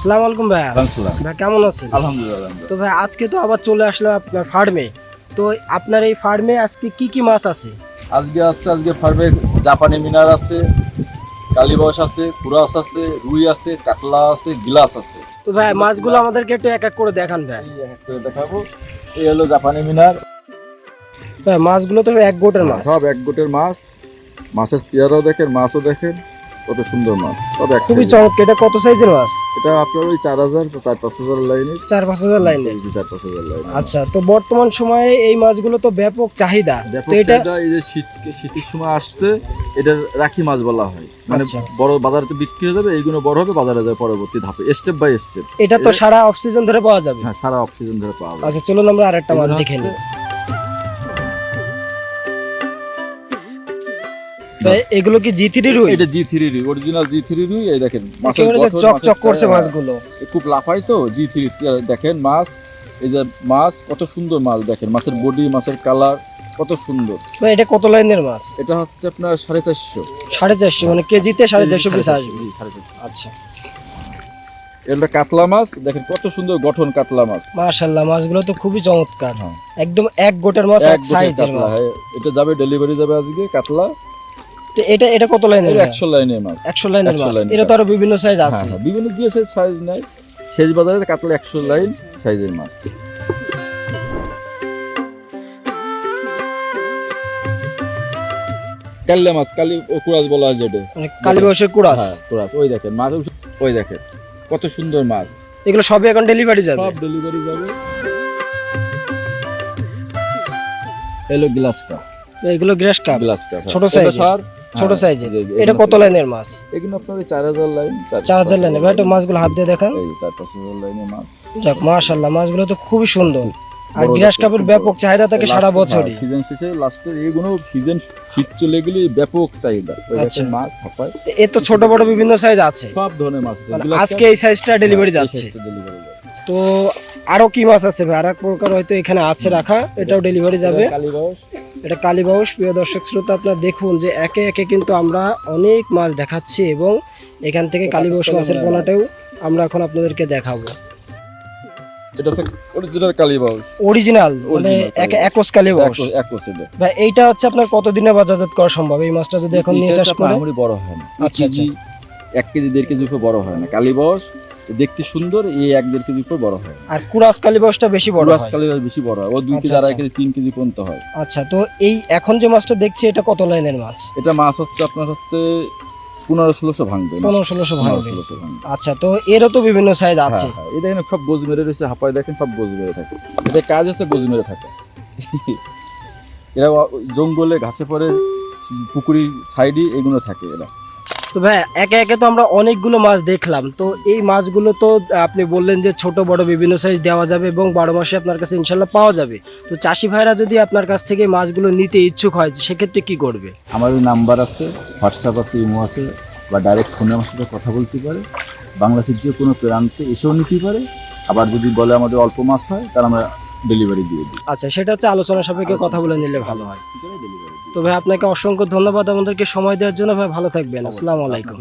সালাম আলাইকুম আলহামদুলিল্লাহ ভাই কেমন আছেন? আলহামদুলিল্লাহ তো ভাই আজকে তো আবার চলে আসলাম আপনার ফার্মে তো আপনার এই ফার্মে আজকে কি কি মাছ আছে? আজকে আছে আজকে ফার্মে জাপানি মিনার আছে কালীবাস আছে কুরাস আছে রুই আছে কাতলা আছে গিলাস আছে। তো ভাই মাছগুলো আমাদেরকে একটু এক এক করে দেখান ভাই। এক এক করে দেখাবো। এই হলো জাপানি মিনার। ভাই মাছগুলো তো এক গোটের মাছ। সব এক গোটের মাছ। মাছের চেয়ারও দেখেন মাছও দেখেন কত সুন্দর মাছ। এক খুবই। চমৎকার এটা কত সাইজের মাছ? এটা আপনার ওই চার হাজার চার পাঁচ হাজার লাইনে। চার পাঁচ হাজার লাইনে? চার পাঁচ হাজার লাইনে। আচ্ছা তো বর্তমান সময়ে এই মাছগুলো তো ব্যাপক চাহিদা। এটা এই যে শীত শীতের সময় আসছে এটা রাখি মাছ বলা হয়। মানে আচ্ছা। বড় বাজারে তো বিক্রি হয়ে যাবে এইগুলো বড় হবে বাজারে যাবে পরবর্তী ধাপে স্টেপ বাই স্টেপ এটা তো সারা অক্সিজেন ধরে পাওয়া যাবে। হ্যাঁ সারা অক্সিজেন ধরে পাওয়া যাবে। আচ্ছা চলুন আমরা আরেকটা মাছ দেখে নিই। এগুলো কি জি থ্রি রুই? এটা জি থ্রি রুই অরিজিনাল জি থ্রি রুই এই দেখেন মাছের একেবারে গঠন, চক চক করছে মাছগুলো। খুব লাফায় তো জি থ্রি দেখেন মাছ এই যে মাছ কত সুন্দর মাছ দেখেন মাছের বডি মাছের কালার কত সুন্দর। ভাই এটা কত লাইনের মাছ? এটা হচ্ছে আপনার সাড়ে চারশো। সাড়ে চারশো মানে কেজিতে সাড়ে চারশো পিস আসবে। আচ্ছা। এটা কাতলা মাছ দেখেন কত সুন্দর গঠন কাতলা মাছ। মাশাল্লাহ মাছগুলো তো খুবই চমৎকার। হ্যাঁ। একদম এক গোটের মাছ এক এক সাইজের মাছ। হ্যাঁ। এটা যাবে ডেলিভারি যাবে আজকে কাতলা। তো এটা এটা কত লাইনের এটা একশো লাইনের মাছ। একশো লাইনের মাছ। এটা তো আরও বিভিন্ন সাইজ হ্যাঁ, আছে। হ্যাঁ, বিভিন্ন সাইজ নাই শেষ বাজারে কাতলা একশো লাইন সাইজের মাছ। কাল্লা মাছ কালি ও কুরাস বলা হয় যেটা। মানে কালী বয়সের কুড়াস হ্যাঁ ওই দেখেন মাছ ওই দেখেন কত সুন্দর মাছ। এগুলো সবই এখন ডেলিভারি যাবে? সব ডেলিভারি যাবে। এলো গ্লাস কাপ। এগুলো গ্রেস কাপ। গ্লাস কাপ ছোট সাইজ ছোট সাইজের হ্যাঁ, এটা কত লাইনের মাছ? এগুলো আপনার চার হাজার লাইন চার হাজার লাইনের ভাই একটু মাছগুলো হাত দিয়ে দেখান এই চার পাঁচ হাজার লাইনের মাছ। যাক মাশাল্লাহ মাছগুলো তো খুবই সুন্দর। আর গ্রাস কাপের ব্যাপক চাহিদা থাকে সারা বছরই। সিজন শেষে লাস্টে এইগুলো সিজন শীত চলে গেলে ব্যাপক চাহিদা। আচ্ছা। মাছ হাঁপায়। এ তো ছোট বড় বিভিন্ন সাইজ আছে। সব ধরনের মাছ আছে। মানে আজকে এই সাইজটা ডেলিভারি হ্যাঁ, যাচ্ছে। তো আরও কি মাছ আছে ভাই? আর এক প্রকার হয়তো এখানে আছে রাখা এটাও ডেলিভারি যাবে। এটা কালীবাউস, প্রিয় দর্শক শ্রোতা আপনারা দেখুন যে একে একে কিন্তু আমরা অনেক মাছ দেখাচ্ছি এবং এখান থেকে কালীবাউস মাছের পোনাটাও আমরা এখন আপনাদেরকে দেখাবো। এটা হচ্ছে অরিজিনাল কালীবাউস অরিজিনাল মানে কালীবাউস। একস। ভাই এইটা হচ্ছে আপনার কতদিনে বাজারজাত করা সম্ভব? এই মাছটা যদি এখন নিয়ে চাষ বড় হয় না। আচ্ছা, আচ্ছা। এক কেজি দেড় কেজি বড় হয় না। কালীবাউস দেখতে সুন্দর এই এক দেড় কেজি উপর বড় হয়। আর কুরাস কালীবাউসটা বেশি বড় পুরাস হয়? কালীবাউস বেশি বড় হয়। ও দুই কেজি আচ্ছা, আড়াই আচ্ছা। কেজি তিন কেজি পর্যন্ত হয়। আচ্ছা তো এই এখন যে মাছটা দেখছি এটা কত লাইনের মাছ? এটা মাছ হচ্ছে আপনার হচ্ছে পনেরো ষোলোশো ভাঙবে পনেরো ষোলোশো ভাঙবে। আচ্ছা তো এরও তো বিভিন্ন সাইজ আছে। হ্যাঁ, হ্যাঁ, এটা এখানে সব গোজ মেরে রয়েছে হাঁপায় দেখেন সব গোজ মেরে থাকে। এটা কাজ হচ্ছে গোজ মেরে থাকে। এরা জঙ্গলে ঘাসে পরে পুকুরি সাইডে এগুলো থাকে এরা। তো ভাই, একে একে তো আমরা অনেকগুলো মাছ দেখলাম। তো এই মাছগুলো তো আপনি বললেন যে ছোট, বড় বিভিন্ন সাইজ দেওয়া যাবে এবং বারো মাসে আপনার কাছে ইনশাল্লাহ পাওয়া যাবে। তো চাষি ভাইরা যদি আপনার কাছ থেকে মাছগুলো নিতে ইচ্ছুক হয়, সেক্ষেত্রে কি করবে? আমাদের নাম্বার আছে হোয়াটসঅ্যাপ আছে, ইমো আছে, বা ডাইরেক্ট ফোনে আমার সাথে কথা বলতে পারে। বাংলাদেশের যে কোনো প্রান্তে এসেও নিতে পারে। আবার যদি বলে আমাদের অল্প মাছ হয়, তাহলে আমরা ডেলিভারি দিয়ে দিই। আচ্ছা সেটা হচ্ছে আলোচনা সাপেক্ষে কথা বলে নিলে ভালো হয়। তবে তো ভাই আপনাকে অসংখ্য ধন্যবাদ আমাদেরকে সময় দেওয়ার জন্য। ভাই ভালো থাকবেন। আসসালামু আলাইকুম।